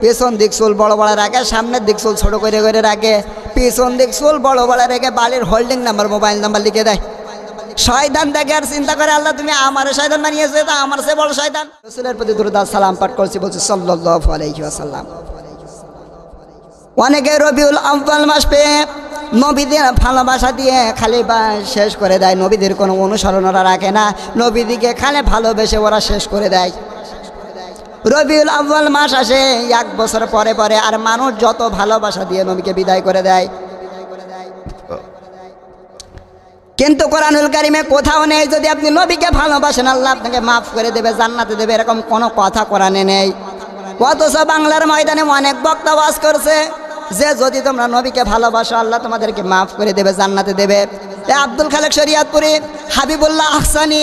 পেছন দিক চুল বড় বড় রাখে, সামনের দিক চুল ছোট করে করে রাখে। পিছন দিক চুল বড় বড় রেখে বাড়ির হোল্ডিং নাম্বার মোবাইল নাম্বার লিখে দেয়। শয়তান দেখে আর চিন্তা করে, আল্লাহ তুমি আমার শয়তান বানিয়েছে তা আমার সে বড় শয়তান। রসুলের প্রতি দুরুদাস সালাম পাঠ করছি, বলছি সাল্লাল্লাহু আলাইহি ওয়াসাল্লাম। অনেকে রবিউল আব্বাল মাস পেয়ে নবীদের ভালোবাসা দিয়ে খালি বা শেষ করে দেয়, নবীদের কোনো অনুসরণ ওরা রাখে না। নবীদিকে খালি ভালোবেসে ওরা শেষ করে দেয়। রবিউল আব্বাল মাস আসে, এক বছর পরে পরে আর মানুষ যত ভালোবাসা দিয়ে নবীকে বিদায় করে দেয়। কিন্তু কোরআনুল কারিমে কোথাও নেই, যদি আপনি নবীকে ভালোবাসেন, আল্লাহ আপনাকে মাফ করে দেবে, জান্নাতে দেবে, এরকম কোনো কথা কোরআনে নেই। অথচ বাংলার ময়দানে অনেক বক্তা বাস করছে যে, যদি তোমরা নবীকে ভালোবাসো, আল্লাহ তোমাদেরকে মাফ করে দেবে, জান্নাতে দেবে। আব্দুল খালেক শরিয়াতপুরি হাবিবুল্লাহ আহসানি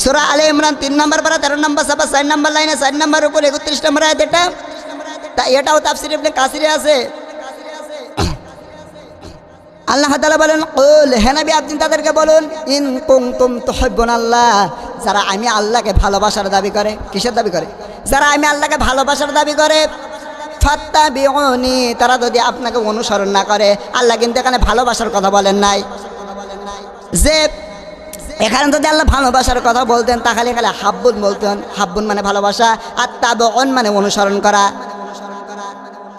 সুরা আলে ইমরান তিন নম্বর পারা, তেরো নম্বর সাবা, চার নম্বর লাইনে, চার নম্বর উপর একত্রিশ নম্বর আয়াত এটা। তা এটাও তাফসির ইবনে কাসিরে আছে। আল্লাহ তাআলা বলেন, কুল, হে নবী, আপনি তাদেরকে বলুন, ইন কুনতুম তুহিব্বুন আল্লাহ যারা আমি আল্লাহকে ভালোবাসার দাবি করে, কিসের দাবি করে? যারা আমি আল্লাহকে ভালোবাসার দাবি করে, ফাত্তাবিউনি, তারা যদি আপনাকে অনুসরণ না করে, আল্লাহ কিন্তু এখানে ভালোবাসার কথা বলেন নাই। যে এখানে যদি আল্লাহ ভালোবাসার কথা বলতেন, তাহলে এখানে হাব্বুন বলতেন। হাব্বুন মানে ভালোবাসা, আর তাবন মানে অনুসরণ করা।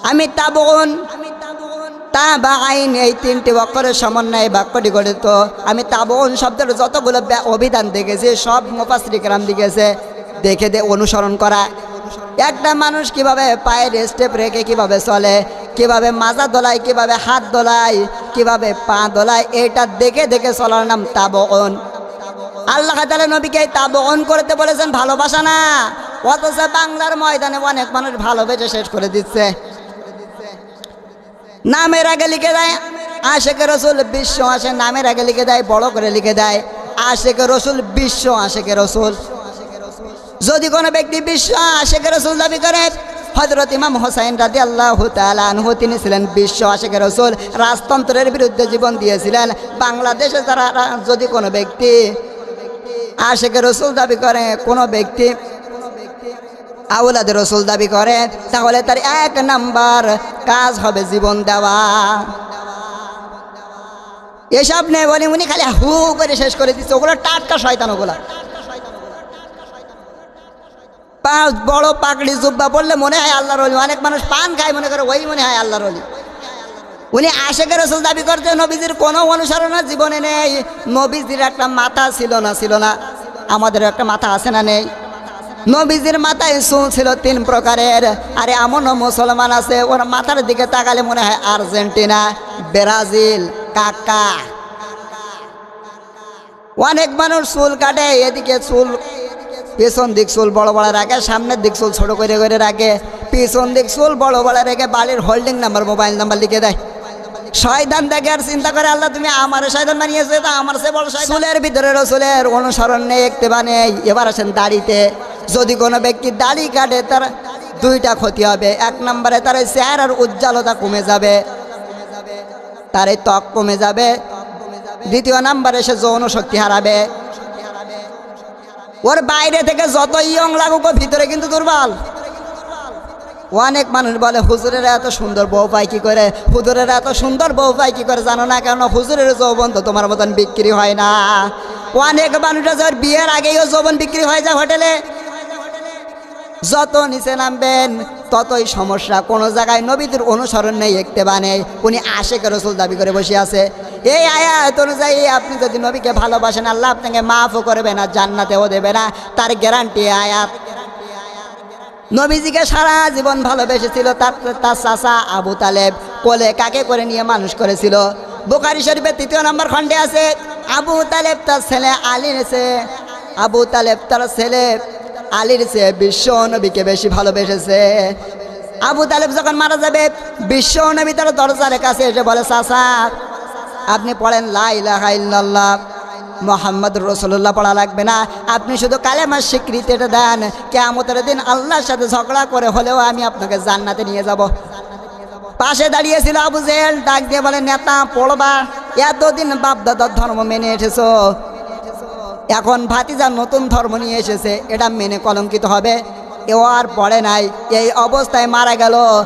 আমি তাবন তা বা আইন এই তিনটি অক্ষরের সমন্বয়ে বাক্যটি গঠিত। আমি তাবন শব্দের যতগুলো অভিধান দেখেছি, সব মোপাশ্রিকরাম দিকেছে দেখে দে, অনুসরণ করা। একটা মানুষ কীভাবে পায়ের স্টেপ রেখে কীভাবে চলে, কীভাবে মাজা দোলায়, কীভাবে হাত দোলায়, কীভাবে পা দোলায়, এটা দেখে দেখে চলার নাম তাবন আল্লাহ তালা নবীকে তাবন করতে বলেছেন, ভালোবাসা না। অথচ বাংলার ময়দানে অনেক মানুষ ভালোবেসে শেষ করে দিচ্ছে। নামের আগে লিখে দেয় আশেকে রসুল বিশ্ব আসে। নামের আগে লিখে দেয়, বড় করে লিখে দেয় আশেকে রসুল বিশ্ব আশেকে রসুল। যদি কোনো ব্যক্তি বিশ্ব আশেকে রসুল দাবি করে হজরত ইমাম হোসাইন রাজি আল্লাহ আনহু, তিনি ছিলেন বিশ্ব আশেকে রসুল। রাজতন্ত্রের বিরুদ্ধে জীবন দিয়েছিলেন। বাংলাদেশে যারা, রা- যদি কোনো ব্যক্তি আশেকে রসুল দাবি করে, কোনো ব্যক্তি আউলাদ রসুল দাবি করে, তাহলে তার এক নাম্বার কাজ হবে জীবন দেওয়া। এসব নেই বলে, উনি খালি হু করে শেষ করে দিচ্ছে, ওগুলো টাটকা শয়তান ওগুলা। পাঁচ বড় পাকড়ি জুব্বা পড়লে মনে হয় আল্লাহর অলি অনেক মানুষ পান খায় মনে করে, ওই মনে হয় আল্লাহর অলি উনি আশেকের রসুল দাবি করতে নবীজির কোনো অনুসরণ জীবনে নেই। নবীজির একটা মাথা ছিল না ছিল না। আমাদের একটা মাথা আছে না নেই? নবীজির মাথায় চুল ছিল তিন প্রকারের। আরে, এমনও মুসলমান আছে, ওর মাথার দিকে তাকালে মনে হয় আর্জেন্টিনা, ব্রাজিল, কাকা। অনেক মানুষ চুল কাটে, এদিকে চুল, পেছন দিক চুল বড় বড় রাখে, সামনের দিক চুল ছোট করে করে রাখে। পিছন দিক চুল বড় বড় রেখে বাড়ির হোল্ডিং নাম্বার মোবাইল নাম্বার লিখে দেয়। শয়তান দেখে আর চিন্তা করে, আল্লাহ তুমি আমার শয়তান বানিয়েছে তা আমার সে শয়তান। চুলের ভিতরে রসুলের অনুসরণ নেই একতেবা নেই। এবার আসেন দাড়িতে। যদি কোনো ব্যক্তি দাড়ি কাটে, তার দুইটা ক্ষতি হবে। এক নম্বরে তার এই চেহারার উজ্জ্বলতা কমে যাবে, তার এই ত্বক কমে যাবে। দ্বিতীয় নাম্বারে সে যৌন শক্তি হারাবে। ওর বাইরে থেকে যত ইয়ং লাগুক ভিতরে কিন্তু দুর্বল। অনেক মানুষ বলে, হুজুরের এত সুন্দর বউ পায় কি করে? হুজুরের এত সুন্দর বউ পায় কি করে? জানো না কেন? হুজুরের যৌবন তো তোমার মতন বিক্রি হয় না। অনেক মানুষরা যার বিয়ের আগেই ও যৌবন বিক্রি হয়ে যায় হোটেলে। যত নিচে নামবেন, ততই সমস্যা। কোনো জায়গায় নবীদের অনুসরণ নেই একতে নেই। উনি আশেকে রসুল দাবি করে বসে আছে। এই আয়াত অনুযায়ী আপনি যদি নবীকে ভালোবাসেন, আল্লাহ আপনাকে মাফও করবে না, জান্নাতেও দেবে না। তার গ্যারান্টি আয়াত। নবীজিকে সারা জীবন ভালোবেসেছিল তার তার চাচা আবু তালেব। কোলে কাকে করে নিয়ে মানুষ করেছিল? বোকারি শরীফের তৃতীয় নম্বর খণ্ডে আছে, আবু তালেব তার ছেলে আলীর সে আবু তালেব তার ছেলে আলীর সে বিশ্ব নবীকে বেশি ভালোবেসেছে। আবু তালেব যখন মারা যাবে, বিশ্ব নবী তার দরজার কাছে এসে বলে, চাচা, আপনি পড়েন লা ইলাহা ইল্লাল্লাহ। মোহাম্মদ রসুল্লাহ পড়া লাগবে না। আপনি শুধু কালেমার স্বীকৃতিটা দেন। কেমতের দিন আল্লাহর সাথে ঝগড়া করে হলেও আমি আপনাকে জান্নাতে নিয়ে যাব। পাশে দাঁড়িয়েছিল আবু জেল ডাক দিয়ে বলে, নেতা, পড়বা। এতদিন বাপ দাদার ধর্ম মেনে এসেছ। এখন ভাতিজা নতুন ধর্ম নিয়ে এসেছে। এটা মেনে কলঙ্কিত হবে। এও আর পড়ে নাই। এই অবস্থায় মারা গেল।